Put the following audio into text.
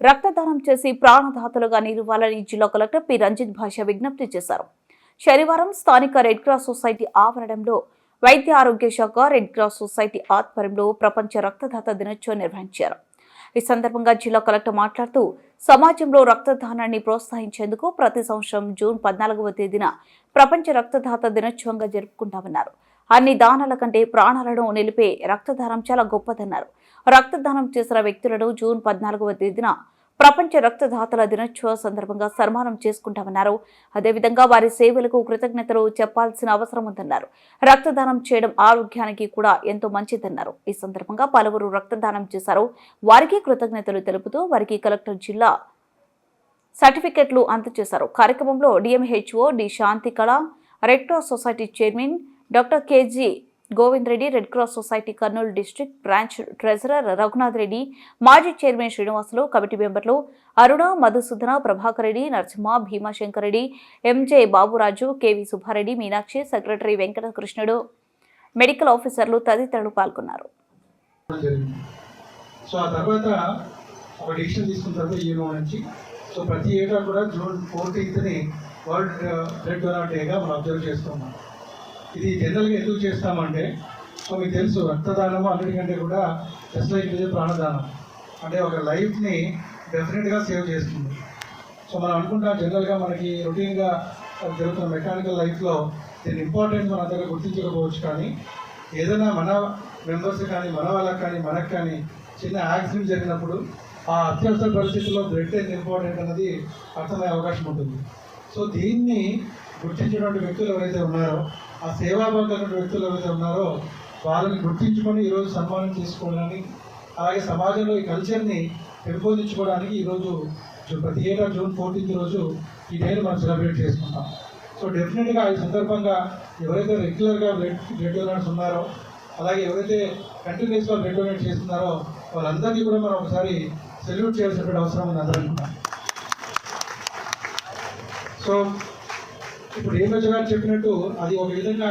రక్తదానం చేసి ప్రాణదాతలుగా నిలవాలని జిల్లా కలెక్టర్ పి. రంజిత్ భాష విజ్ఞప్తి చేశారు. శనివారం స్థానిక రెడ్ క్రాస్ సొసైటీ ఆవరణంలో వైద్య ఆరోగ్య శాఖ రెడ్ క్రాస్ సొసైటీ ఆధ్వర్యంలో ప్రపంచ రక్తదాత దినోత్సవం నిర్వహించారు. ఈ సందర్భంగా జిల్లా కలెక్టర్ మాట్లాడుతూ సమాజంలో రక్తదానాన్ని ప్రోత్సహించేందుకు ప్రతి సంవత్సరం జూన్ పద్నాలుగవ తేదీన ప్రపంచ రక్తదాత దినోత్సవంగా జరుపుకుంటామన్నారు. అన్ని దానాల కంటే ప్రాణాలను నిలిపే రక్తదానం చాలా గొప్పదన్నారు. రక్తదానం చేసిన వ్యక్తులను జూన్ పద్నాలుగవ తేదీన ప్రపంచ రక్తదాతల దినోత్సవ సందర్భంగా సన్మానం చేసుకుంటామన్నారు. అదేవిధంగా వారి సేవలకు కృతజ్ఞతలు చెప్పాల్సిన అవసరం ఉందన్నారు. రక్తదానం చేయడం ఆరోగ్యానికి కూడా ఎంతో మంచిదన్నారు. ఈ సందర్భంగా పలువురు రక్తదానం చేశారు. వారికి కృతజ్ఞతలు తెలుపుతూ వారికి కలెక్టర్ జిల్లా సర్టిఫికెట్లు అందజేశారు. కార్యక్రమంలో DMHO D Shanti Kala red cross society chairman doctor KG Govind Reddy red cross society Kurnool district branch treasurer Raghunath Reddy మాజీ చైర్మన్ శ్రీనివాసులు కమిటీ మెంబర్లు Aruna Madhusudana Prabhakar Reddy Narasimha Bhimashankar Reddy MJ Baburaju KV Subbareddy Meenakshi secretary Venkatakrishnudu medical ఆఫీసర్లు తదితరులు పాల్గొన్నారు. So ఆ తర్వాత ఒక decision తీసుకున్న తర్వాత యూనో నుంచి సో ప్రతి ఏటా కూడా జూన్ ఫోర్టీన్త్ని వరల్డ్ బ్లడ్ డొనార్ డేగా మనం అబ్జర్వ్ చేస్తున్నాం. ఇది జనరల్గా ఎందుకు చేస్తామంటే సో మీకు తెలుసు రక్తదానము అన్నిటికంటే కూడా జస్ట్ లైక్ ప్రాణదానం. అంటే ఒక లైఫ్ని డెఫినెట్గా సేవ్ చేస్తుంది. సో మనం అనుకుంటాం జనరల్గా మనకి రొటీన్గా జరుగుతున్న మెకానికల్ లైఫ్లో దీని ఇంపార్టెంట్ మనం అంతగా గుర్తించకపోవచ్చు కానీ ఏదైనా మన మెంబర్స్ కానీ మన వాళ్ళకి కానీ మనకు కానీ చిన్న యాక్సిడెంట్ జరిగినప్పుడు ఆ అత్యవసర పరిస్థితుల్లో బ్లడ్ ఎంత ఇంపార్టెంట్ అన్నది అర్థమయ్యే అవకాశం ఉంటుంది. సో దీన్ని గుర్తించినటువంటి వ్యక్తులు ఎవరైతే ఉన్నారో ఆ సేవాభాగమైన వ్యక్తులు ఎవరైతే ఉన్నారో వాళ్ళని గుర్తించుకొని ఈరోజు సన్మానం చేసుకోవడానికి అలాగే సమాజంలో ఈ కల్చర్ని పెంపొందించుకోవడానికి ఈరోజు జూ- ప్రతి ఏటా జూన్ ఫోర్టీన్త్ రోజు ఈ డేని మనం సెలబ్రేట్ చేసుకుంటాం. సో డెఫినెట్గా ఈ సందర్భంగా ఎవరైతే రెగ్యులర్గా బ్లడ్ బ్లడ్ డొనేట్స్ ఉన్నారో అలాగే ఎవరైతే కంటిన్యూస్గా బ్లడ్ డొనేట్ చేస్తున్నారో వాళ్ళందరికీ కూడా మనం ఒకసారి సెల్యూట్ చేయాల్సినటువంటి అవసరం ఉంది అందరం కూడా. సో ఇప్పుడు ఏమొచ్చ గారు చెప్పినట్టు అది ఒక విధంగా